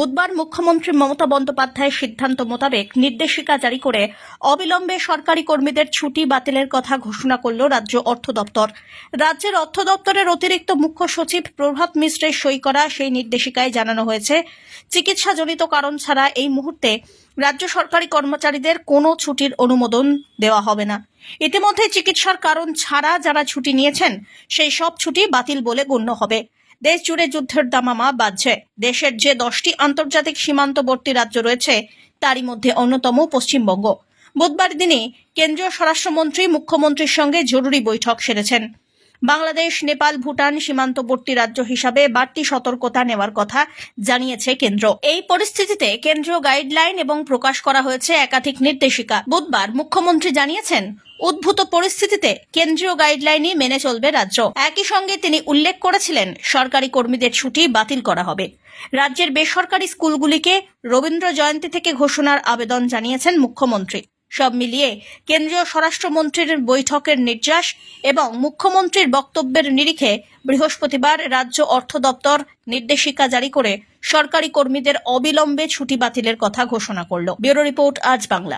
বুধবার মুখ্যমন্ত্রী মমতা বন্দ্যোপাধ্যায়ের সিদ্ধান্ত মোতাবেক নির্দেশিকা জারি করে অবিলম্বে সরকারি কর্মীদের ছুটি বাতিলের কথা ঘোষণা করল রাজ্য অর্থ দপ্তর। রাজ্যের অর্থ দপ্তরের অতিরিক্ত মুখ্য সচিব প্রভাত মিশ্রের সই করা সেই নির্দেশিকায় জানানো হয়েছে। চিকিৎসাজনিত কারণ ছাড়া এই মুহূর্তে রাজ্য সরকারি কর্মচারীদের কোনো ছুটির অনুমোদন দেওয়া হবে না। ইতিমধ্যে চিকিৎসার কারণ ছাড়া যারা ছুটি নিয়েছেন, সেই সব ছুটি বাতিল বলে গণ্য হবে। দেশ জুড়ে যুদ্ধের দামামা বাজছে। দেশের যে দশটি আন্তর্জাতিক সীমান্তবর্তী রাজ্য রয়েছে, তারই মধ্যে অন্যতম পশ্চিমবঙ্গ। বুধবার দিনে কেন্দ্রীয় স্বরাষ্ট্রমন্ত্রী, মুখ্যমন্ত্রীর সঙ্গে জরুরি বৈঠক সেরেছেন। বাংলাদেশ, নেপাল, ভুটান সীমান্তবর্তী রাজ্য হিসাবে বাড়তি সতর্কতা নেওয়ার কথা জানিয়েছে কেন্দ্র। এই পরিস্থিতিতে কেন্দ্রীয় গাইডলাইন এবং প্রকাশ করা হয়েছে একাধিক নির্দেশিকা। বুধবার মুখ্যমন্ত্রী জানিয়েছেন, উদ্ভূত পরিস্থিতিতে কেন্দ্রীয় গাইডলাইনই মেনে চলবে রাজ্য। একই সঙ্গে তিনি উল্লেখ করেছিলেন, সরকারি কর্মীদের ছুটি বাতিল করা হবে। রাজ্যের বেসরকারি স্কুলগুলিকে রবীন্দ্র জয়ন্তী থেকে ঘোষণার আবেদন জানিয়েছেন মুখ্যমন্ত্রী। সব মিলিয়ে কেন্দ্রীয় স্বরাষ্ট্রমন্ত্রীর বৈঠকের নির্যাস এবং মুখ্যমন্ত্রীর বক্তব্যের নিরিখে বৃহস্পতিবার রাজ্য অর্থ দপ্তর নির্দেশিকা জারি করে সরকারি কর্মীদের অবিলম্বে ছুটি বাতিলের কথা ঘোষণা করল। ব্যুরো রিপোর্ট, আজ বাংলা।